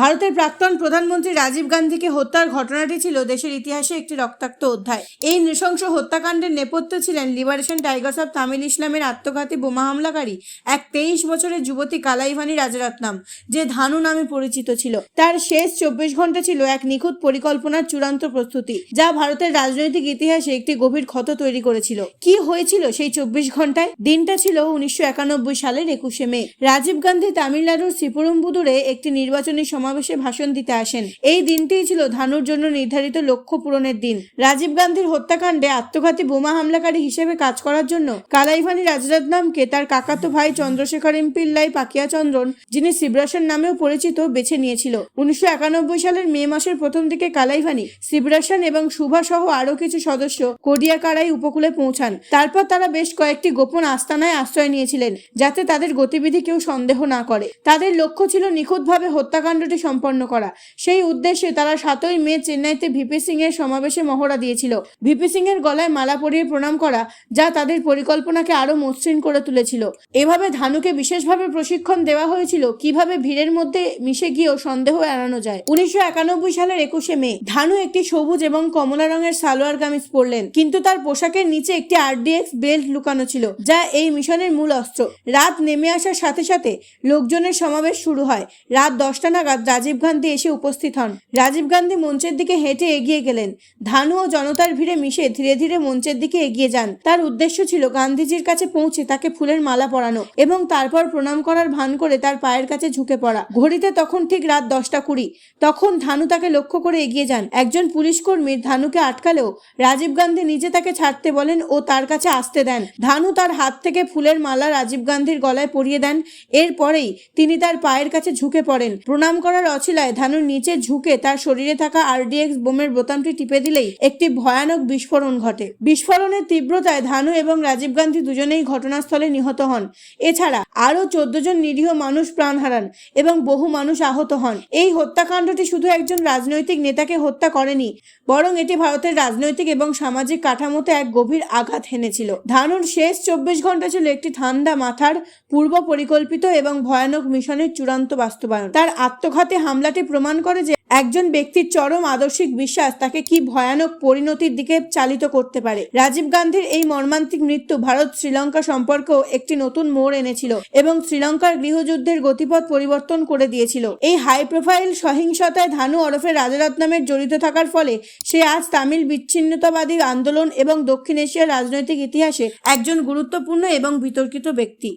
ভারতের প্রাক্তন প্রধানমন্ত্রী রাজীব গান্ধীকে হত্যার ঘটনাটি ছিল দেশের ইতিহাসে একটি রক্তাক্ত অধ্যায়। এই নৃশংস হত্যাকাণ্ডের নেপথ্যে ছিলেন লিবারেশন টাইগার্স অফ তামিল ইসলামের আত্মঘাতী বোমা হামলাকারী এক তেইশ বছরের যুবতী কালাইভানি রাজারত্নাম, যে ধানু নামে পরিচিত ছিল। তার শেষ চব্বিশ ঘণ্টা ছিল এক নিখুঁত পরিকল্পনার চূড়ান্ত প্রস্তুতি, যা ভারতের রাজনৈতিক ইতিহাসে একটি গভীর ক্ষত তৈরি করেছিল। কি হয়েছিল সেই চব্বিশ ঘন্টায় দিনটা ছিল উনিশশো একানব্বই সালের একুশে মে। রাজীব গান্ধী তামিলনাড়ুর শ্রীপেরুম্বুদুরে একটি নির্বাচনী সমাবেশে ভাষণ দিতে আসেন। এই দিনটিই ছিল ধানুর জন্য নির্ধারিত লক্ষ্য পূরণের দিন। রাজীব গান্ধীর হত্যাকাণ্ডে আত্মঘাতী বোমা হামলাকারী হিসেবে কাজ করার জন্য কালাইভানি রাজরত্নামকে তার কাকাতো ভাই চন্দ্রশেখর পিল্লাই পাকিয়া চন্দ্রন যিনি শিবরাসন নামেও পরিচিত, বেছে নিয়েছিল। উনিশশো একানব্বই সালের মে মাসের প্রথম দিকে কালাইভানি, শিবরাসন এবং সুভা সহ আরও কিছু সদস্য কোডিয়াকারাই উপকূলে পৌঁছান। তারপর তারা বেশ কয়েকটি গোপন আস্তানায় আশ্রয় নিয়েছিলেন, যাতে তাদের গতিবিধি কেউ সন্দেহ না করে। তাদের লক্ষ্য ছিল নিখুঁতভাবে হত্যাকাণ্ডটি সম্পন্ন করা। সেই উদ্দেশ্যে তারা সাতই মে চেন্নাইতে ভিপি সিং এর সমাবেশে মহড়া দিয়েছিল। ভিপি সিং এর গলায় মালা পরিয়ে প্রণাম করা যা তাদের পরিকল্পনাকে আরও মসৃণ করে তুলেছিল। এভাবে ধানুকে বিশেষভাবে প্রশিক্ষণ দেওয়া হয়েছিল কীভাবে ভিড়ের মধ্যে মিশে গিয়েও সন্দেহ এড়ানো যায়। উনিশশো একানব্বই সালের একুশে মে ধানু একটি সবুজ এবং কমলা রঙের সালোয়ার কামিজ পরলেন। কিন্তু তার পোশাকের নিচে একটি আরডিএক্স বেল্ট লুকানো ছিল, যা এই মিশনের মূল অস্ত্র। রাত নেমে আসার সাথে সাথে লোকজনের সমাবেশ শুরু হয়। রাত দশটা নাগাদ রাজীব গান্ধী এসে উপস্থিত হন। রাজীব গান্ধী মঞ্চের দিকে হেঁটে এগিয়ে গেলেন। ধানু ও জনতার ভিড়ে মিশে ধীরে ধীরে মঞ্চের দিকে এগিয়ে যান। তার উদ্দেশ্য ছিল গান্ধীজির কাছে পৌঁছে তাকে ফুলের মালা পরানো এবং তারপর প্রণাম করার ভান করে তার পায়ের কাছে ঝুঁকে পড়া। ঘড়িতে তখন ঠিক রাত দশটা কুড়ি। তখন ধানু তাকে লক্ষ্য করে এগিয়ে যান। একজন পুলিশ কর্মী ধানুকে আটকালেও রাজীব গান্ধী নিজে তাকে ছাড়তে বলেন ও তার কাছে আসতে দেন। ধানু তার হাত থেকে ফুলের মালা রাজীব গান্ধীর গলায় পরিয়ে দেন। এরপরেই তিনি তার পায়ের কাছে ঝুঁকে পড়েন। প্রণাম করার অছিলায় ধানুর নিচে ঝুঁকে তার শরীরে থাকা আরডিএক্স বোমের বোতামটি টিপে দিলেই একটি ভয়ানক বিস্ফোরণ ঘটে। বিস্ফোরণের তীব্রতায় ধানু এবং রাজীব গান্ধী দুজনেই ঘটনাস্থলে নিহত হন। এছাড়া আরও চোদ্দ জন নিরীহ মানুষ প্রাণ হারান এবং বহু মানুষ আহত হন। এই হত্যাকাণ্ডটি শুধু একজন রাজনৈতিক নেতাকে হত্যা করেনি, বরং এটি ভারতের রাজনৈতিক এবং সামাজিক কাঠামোতে এক গভীর আঘাত হেনেছিল। ধানুর শেষ চব্বিশ ঘণ্টা ছিল একটি ঠান্ডা মাথার পূর্ব পরিকল্পিত এবং ভয়ানক মিশনের চূড়ান্ত বাস্তবায়ন। তার আত্মঘাতী হামলাটি প্রমাণ করে যে একজন ব্যক্তির চরম আদর্শিক বিশ্বাস তাকে কি ভয়ানক পরিণতির দিকে চালিত করতে পারে। রাজীব গান্ধীর এই মর্মান্তিক মৃত্যু ভারত শ্রীলঙ্কা সম্পর্কেও একটি নতুন মোড় এনেছিল এবং শ্রীলঙ্কার গৃহযুদ্ধের গতিপথ পরিবর্তন করে দিয়েছিল। এই হাই প্রোফাইল সহিংসতায় ধানু ওরফে রাজারত্নামের জড়িত থাকার ফলে সে আজ তামিল বিচ্ছিন্নতাবাদী আন্দোলন এবং দক্ষিণ এশিয়ার রাজনৈতিক ইতিহাসে একজন গুরুত্বপূর্ণ এবং বিতর্কিত ব্যক্তি।